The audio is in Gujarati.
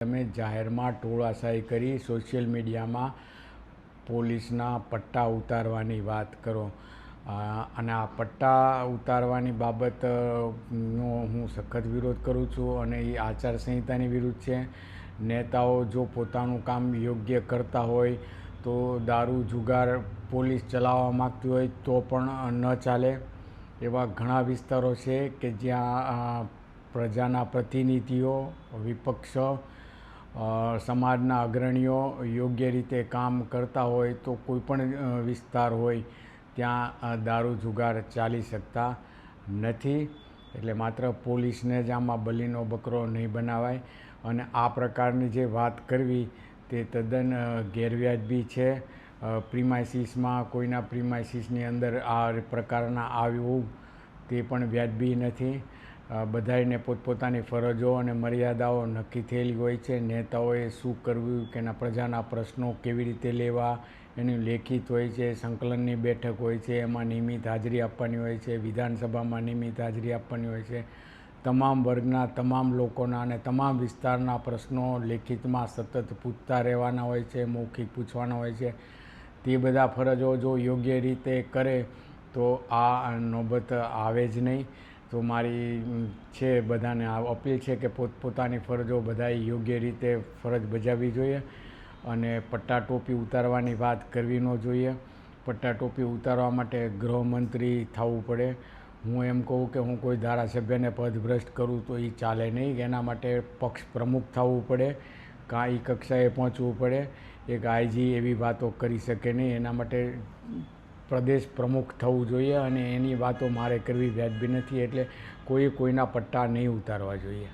તમે જાહેરમાં ટોળાશાહી કરી સોશિયલ મીડિયામાં પોલીસના પટ્ટા ઉતારવાની વાત કરો. અને આ પટ્ટા ઉતારવાની બાબતનો હું સખત વિરોધ કરું છું અને એ આચારસંહિતાની વિરુદ્ધ છે. નેતાઓ જો પોતાનું કામ યોગ્ય કરતા હોય તો દારૂ જુગાર પોલીસ ચલાવવા માગતી હોય તો પણ ન ચાલે. એવા ઘણા વિસ્તારો છે કે જ્યાં પ્રજાના પ્રતિનિધિઓ, વિપક્ષ સમાજના અગ્રણીઓ યોગ્ય રીતે કામ કરતા હોય તો કોઈ પણ વિસ્તાર હોય ત્યાં દારૂ જુગાર ચાલી શકતા નથી. એટલે માત્ર પોલીસને જ આમાં બલીનો બકરો નહીં બનાવાય. અને આ પ્રકારની જે વાત કરવી તે તદ્દન ગેરવ્યાજબી છે. પ્રિમાઇસીસમાં, કોઈના પ્રિમાઇસીસની અંદર આ પ્રકારના આવ્યું તે પણ વ્યાજબી નથી. અ, બધાયને પોતપોતાની ફરજો અને મર્યાદાઓ નક્કી થયેલી હોય છે. નેતાઓએ શું કરવું કે એના પ્રજાના પ્રશ્નો કેવી રીતે લેવા એનું લેખિત હોય છે સંકલનની બેઠક હોય છે એમાં નિયમિત હાજરી આપવાની હોય છે વિધાનસભામાં નિયમિત હાજરી આપવાની હોય છે. તમામ વર્ગના તમામ લોકોના અને તમામ વિસ્તારના પ્રશ્નો લેખિતમાં સતત પૂછતા રહેવાના હોય છે મૌખિક પૂછવાના હોય છે. તે બધા ફરજો જો યોગ્ય રીતે કરે તો આ નોબત આવે જ નહીં. તો મારી છે બધાને આ અપીલ છે કે પોતપોતાની ફરજો બધાએ યોગ્ય રીતે ફરજ બજાવવી જોઈએ અને પટ્ટા ટોપી ઉતારવાની વાત કરવી ન જોઈએ. પટ્ટા ટોપી ઉતારવા માટે ગૃહમંત્રી થવું પડે. હું એમ કહું કે હું કોઈ ધારાસભ્યને પદભ્રષ્ટ કરું તો એ ચાલે નહીં. એના માટે પક્ષ પ્રમુખ થવું પડે. કાં એ કક્ષાએ પહોંચવું પડે. એક આઈજી એવી વાતો કરી શકે નહીં. એના માટે પ્રદેશ પ્રમુખ થવું જોઈએ અને એની વાતો મારે કરવી વ્યાજબી નથી એટલે કોઈ કોઈના પટ્ટા નહીં ઉતારવા જોઈએ.